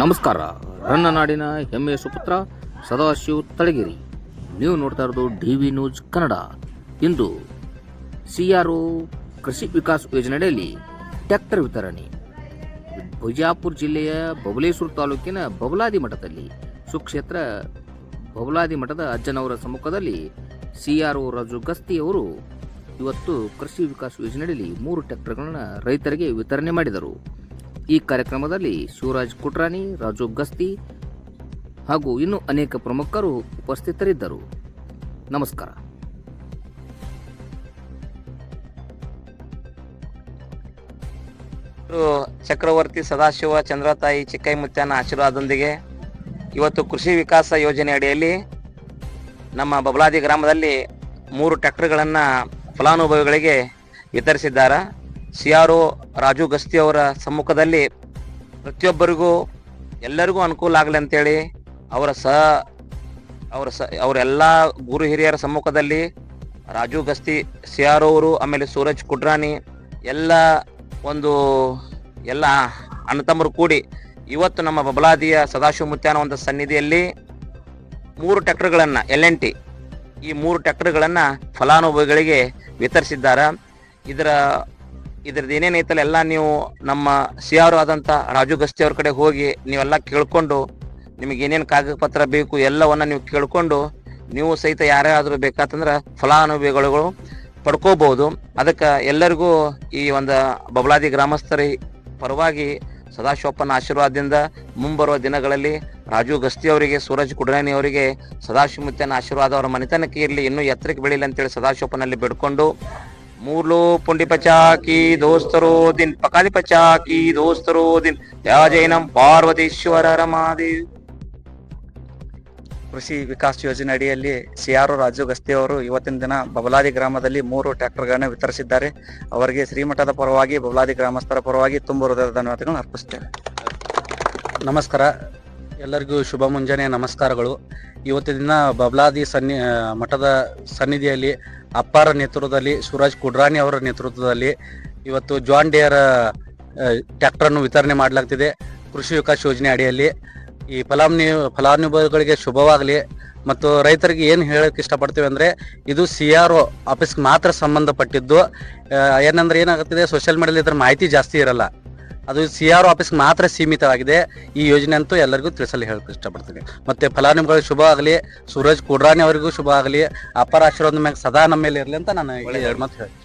ನಮಸ್ಕಾರ. ರನ್ನ ನಾಡಿನ ಹೆಮ್ಮೆಯ ಸುಪುತ್ರ ಸದಾಶಿವ್ ತಳಗಿರಿ. ನೀವು ನೋಡ್ತಾ ಇರೋದು ಡಿ ವಿ ನ್ಯೂಸ್ ಕನ್ನಡ. ಇಂದು C R O Krishi Vikas ಯೋಜನೆಯಲ್ಲಿ ಟ್ರ್ಯಾಕ್ಟರ್ ವಿತರಣೆ. ಬಿಜಾಪುರ ಜಿಲ್ಲೆಯ ಬಬಲೇಶ್ವರ ತಾಲೂಕಿನ ಬಬಲಾದಿ ಮಠದಲ್ಲಿ ಸುಕ್ಷೇತ್ರ ಬಬಲಾದಿ ಮಠದ ಅಜ್ಜನವರ ಸಮ್ಮುಖದಲ್ಲಿ C R O Raju Gasti ಅವರು ಇವತ್ತು ಕೃಷಿ ವಿಕಾಸ್ ಯೋಜನೆಯಲ್ಲಿ ಮೂರು ಟ್ರ್ಯಾಕ್ಟರ್ಗಳನ್ನು ರೈತರಿಗೆ ವಿತರಣೆ ಮಾಡಿದರು. ಈ ಕಾರ್ಯಕ್ರಮದಲ್ಲಿ ಶಿವರಾಜ್ ಕುಟ್ರಾನಿ ರಾಜು ಗಸ್ತಿ ಹಾಗೂ ಇನ್ನೂ ಅನೇಕ ಪ್ರಮುಖರು ಉಪಸ್ಥಿತರಿದ್ದರು. ನಮಸ್ಕಾರ. ಚಕ್ರವರ್ತಿ ಸದಾಶಿವ ಚಂದ್ರತಾಯಿ ಚಿಕ್ಕೈ ಮುತ್ಯನ ಆಶೀರ್ವಾದದೊಂದಿಗೆ ಇವತ್ತು ಕೃಷಿ ವಿಕಾಸ ಯೋಜನೆ ಅಡಿಯಲ್ಲಿ ನಮ್ಮ ಬಬಲಾದಿ ಗ್ರಾಮದಲ್ಲಿ ಮೂರು ಟ್ರ್ಯಾಕ್ಟರ್ಗಳನ್ನು ಫಲಾನುಭವಿಗಳಿಗೆ ವಿತರಿಸಿದ್ದಾರೆ. C R O Raju Gasti ಅವರ ಸಮ್ಮುಖದಲ್ಲಿ ಪ್ರತಿಯೊಬ್ಬರಿಗೂ ಎಲ್ಲರಿಗೂ ಅನುಕೂಲ ಆಗಲಿ ಅಂತೇಳಿ ಅವರ ಸಹ ಅವರ ಸ ಅವರೆಲ್ಲ ಗುರು ಹಿರಿಯರ ಸಮ್ಮುಖದಲ್ಲಿ ರಾಜು ಗಸ್ತಿ ಸಿ ಆರ್ ಅವರು, ಆಮೇಲೆ ಸೂರಜ್ ಕುಡ್ರಾನಿ ಎಲ್ಲ ಒಂದು, ಎಲ್ಲ ಅಣ್ಣತಮ್ಮರು ಕೂಡಿ ಇವತ್ತು ನಮ್ಮ ಬಬಲಾದಿಯ ಸದಾಶಿವ ಮುತ್ಯಾನ ಒಂದು ಸನ್ನಿಧಿಯಲ್ಲಿ ಮೂರು ಟ್ರ್ಯಾಕ್ಟರ್ಗಳನ್ನು, ಎಲ್ ಎನ್ ಟಿ, ಈ ಮೂರು ಟ್ಯಾಕ್ಟರ್ಗಳನ್ನು ಫಲಾನುಭವಿಗಳಿಗೆ ವಿತರಿಸಿದ್ದಾರೆ. ಇದರ ಇದ್ರದ್ದು ಏನೇನೈತಲ್ಲ ಎಲ್ಲ ನೀವು ನಮ್ಮ ಸಿ ಆರ್ ಆದಂಥ ರಾಜು ಗಸ್ತಿ ಅವ್ರ ಕಡೆ ಹೋಗಿ ನೀವೆಲ್ಲ ಕೇಳ್ಕೊಂಡು ನಿಮಗೆ ಏನೇನು ಕಾಗದ ಪತ್ರ ಬೇಕು ಎಲ್ಲವನ್ನ ನೀವು ಕೇಳ್ಕೊಂಡು ನೀವು ಸಹಿತ ಯಾರೇ ಆದರೂ ಬೇಕಾತಂದ್ರೆ ಫಲಾನುಭವಿಗಳು ಪಡ್ಕೋಬಹುದು. ಅದಕ್ಕೆ ಎಲ್ಲರಿಗೂ ಈ ಒಂದು ಬಬಲಾದಿ ಗ್ರಾಮಸ್ಥರ ಪರವಾಗಿ ಸದಾಶಿವಪ್ಪನ ಆಶೀರ್ವಾದದಿಂದ ಮುಂಬರುವ ದಿನಗಳಲ್ಲಿ ರಾಜು ಗಸ್ತಿ ಅವರಿಗೆ, ಸೂರಜ್ ಕುಡ್ರಾಣಿ ಅವರಿಗೆ ಸದಾಶಿವಮುತ್ತನ ಆಶೀರ್ವಾದ ಅವರ ಮನೆತನಕ್ಕೆ ಇರಲಿ, ಇನ್ನೂ ಎತ್ತರಕ್ಕೆ ಬೆಳೀಲಿ ಅಂತೇಳಿ ಸದಾಶಿವಪ್ಪನಲ್ಲಿ ಬೇಡ್ಕೊಂಡು ಮೂರ್ಲು ಪುಂಡಿ ಪಚಾಕಿ ದೋಸ್ತರೋ ದಿನ್ ಪಕಾದಿ ಪಚಾಕಿ ದೋಸ್ತರೋ ದಿನ್ ಯಾಜೈನ ಪಾರ್ವತೀಶ್ವರ ರಮಾದೇವ್. ಕೃಷಿ ವಿಕಾಸ್ ಯೋಜನೆ ಅಡಿಯಲ್ಲಿ ಸಿ ಆರ್ ರಾಜು ಗಸ್ತಿ ಅವರು ಇವತ್ತಿನ ದಿನ ಬಬಲಾದಿ ಗ್ರಾಮದಲ್ಲಿ ಮೂರು ಟ್ರ್ಯಾಕ್ಟರ್ಗಳನ್ನು ವಿತರಿಸಿದ್ದಾರೆ. ಅವರಿಗೆ ಶ್ರೀಮಠದ ಪರವಾಗಿ, ಬಬಲಾದಿ ಗ್ರಾಮಸ್ಥರ ಪರವಾಗಿ ತುಂಬ ಹೃದಯದ ಧನ್ಯವಾದಗಳನ್ನು ಅರ್ಪಿಸುತ್ತೇವೆ ನಮಸ್ಕಾರ. ಎಲ್ಲರಿಗೂ ಶುಭ ಮುಂಜಾನೆ ನಮಸ್ಕಾರಗಳು. ಇವತ್ತಿನ ದಿನ ಬಬ್ಲಾದಿ ಸನ್ನಿ ಮಠದ ಸನ್ನಿಧಿಯಲ್ಲಿ ಅಪ್ಪಾರ ನೇತೃತ್ವದಲ್ಲಿ, ಸೂರಜ್ ಕುಡ್ರಾನಿ ಅವರ ನೇತೃತ್ವದಲ್ಲಿ ಇವತ್ತು ಜಾನ್ ಡಿಯರ್ ಟ್ಯಾಕ್ಟರನ್ನು ವಿತರಣೆ ಮಾಡಲಾಗ್ತಿದೆ. ಕೃಷಿ ವಿಕಾಸ್ ಯೋಜನೆ ಅಡಿಯಲ್ಲಿ. ಈ ಫಲಾನು ಫಲಾನುಭವಿಗಳಿಗೆ ಶುಭವಾಗಲಿ. ಮತ್ತು ರೈತರಿಗೆ ಏನು ಹೇಳೋಕೆ ಇಷ್ಟಪಡ್ತೀವಿ ಅಂದರೆ, ಇದು ಸಿ ಆರ್ ಒ ಆಫೀಸ್ಗೆ ಮಾತ್ರ ಸಂಬಂಧಪಟ್ಟಿದ್ದು ಏನಂದ್ರೆ ಏನಾಗುತ್ತಿದೆ, ಸೋಷಿಯಲ್ ಮೀಡಿಯಾದಲ್ಲಿ ಇದ್ರ ಮಾಹಿತಿ ಜಾಸ್ತಿ ಇರಲ್ಲ. ಅದು ಸಿ ಆರ್ ಆಫೀಸ್ಗೆ ಮಾತ್ರ ಸೀಮಿತವಾಗಿದೆ. ಈ ಯೋಜನೆ ಅಂತೂ ಎಲ್ಲರಿಗೂ ತಿಳಿಸಲು ಹೇಳಕ್ಕೆ ಇಷ್ಟಪಡ್ತೀನಿ. ಮತ್ತೆ ಫಲಾನುಭವಿಗಳಿಗೆ ಶುಭ ಆಗಲಿ ಸೂರಜ್ ಕುಡ್ರಾನಿ ಅವರಿಗೂ ಶುಭ ಆಗಲಿ ಅಪರ ಆಶೀರ್ವಾದ ಮ್ಯಾಗ ಸದಾ ನಮ್ಮ ಮೇಲೆ ಇರಲಿ ಅಂತ ನಾನು ಎರಡು ಮಾತು ಹೇಳ್ತೀನಿ.